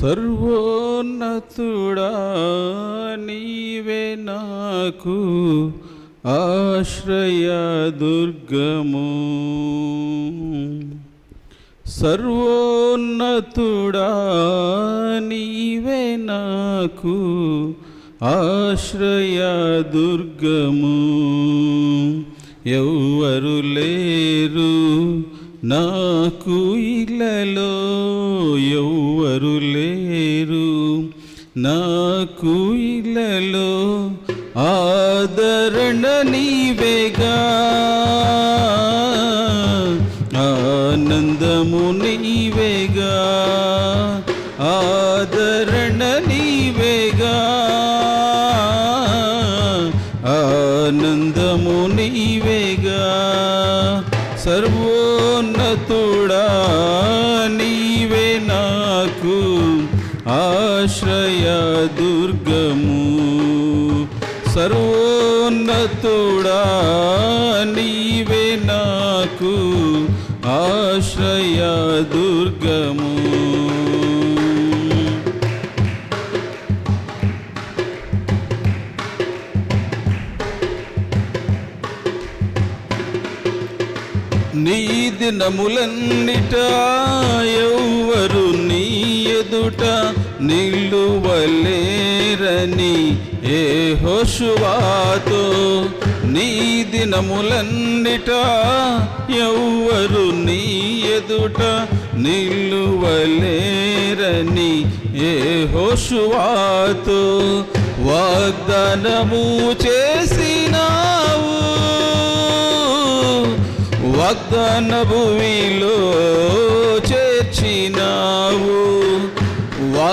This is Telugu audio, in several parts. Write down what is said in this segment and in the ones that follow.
సర్వోన్నతుడా నీవే నాకు ఆశ్రయ దుర్గము. సర్వోన్నతుడా నీవే నాకు ఆశ్రయ దుర్గము. ఎవ్వరు లేరు నాకు ఇలలో నాకు ఇళ్ళలో ఆదరణ నీవేగా. ఆనందము నీవేగా. ఆదరణ నీవేగా. ఆనందము నీవేగా. సర్వోన్నతుడా నీవే నాకు ఆశ్రయ దుర్గము సర్వోన్నతుడా నీవే నాకు ఆశ్రయ దుర్గము. నీ దినములన్నిట ఎవ్వరు నీ ఎదుట నిలువలేరని ఏ హోషువాతో నీ దినములన్నిట ఎవ్వరు నీ ఎదుట నిలువలేరని ఏ హోషువాతో వాగ్దానము చేసినావు. వాగ్దాన భూమిలో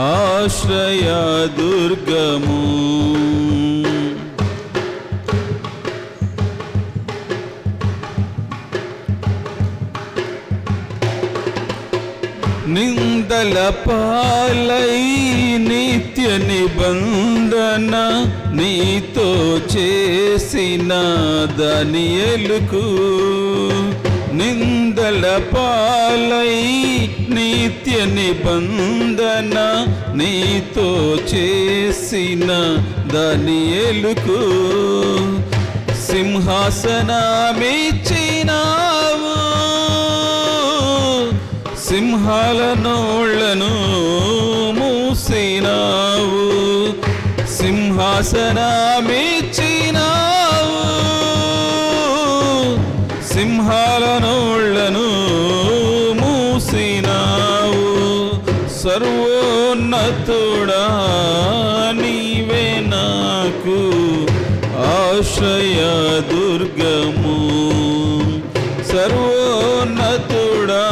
ఆశ్రయ దుర్గము. నిందల పాలై నిత్య నిబంధన నీతో చేసిన దనియలుకు నిందల పాలై నిత్య నిబంధన నీతో చేసిన దనియలుకు సింహాసనమిచ్చినావు. సింహాల నోళ్ళను మూసినావు. సింహాసనమిచ్చినావు మూసినావు సర్వోన్నతుడా నీవే నాకు ఆశ్రయ దుర్గము. సర్వోన్నతుడా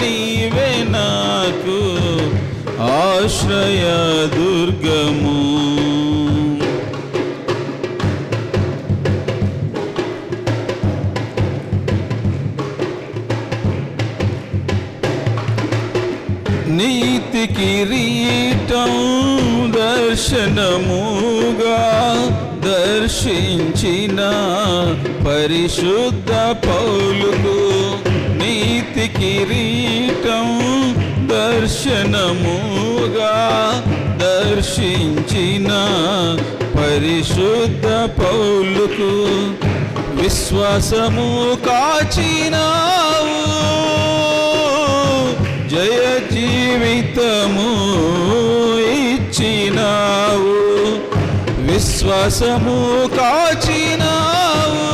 నీవే నాకు ఆశ్రయ దుర్గము. నీతి కిరీటం దర్శనముగా దర్శించిన పరిశుద్ధ పౌలుకు నీతి కిరీటం దర్శనముగా దర్శించిన పరిశుద్ధ పౌలుకు విశ్వాసము కాచినావు. జయ జీవితము ఇచ్చినావు. విశ్వాసము కాచినావు.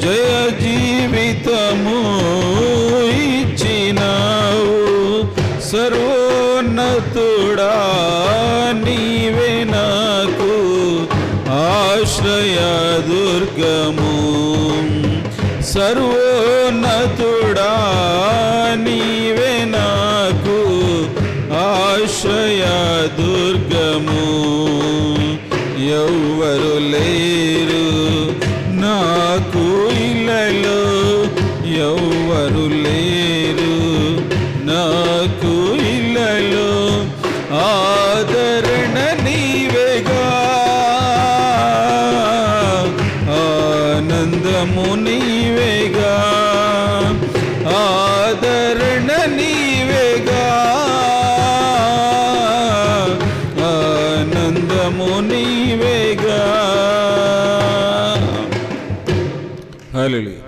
జయ జీవితము ఇచ్చినావు. సర్వోన్నతుడా నీవే నాకు ఆశ్రయ దుర్గము. సర్వోన్నతుడా నీవేగా హల్లెలూయా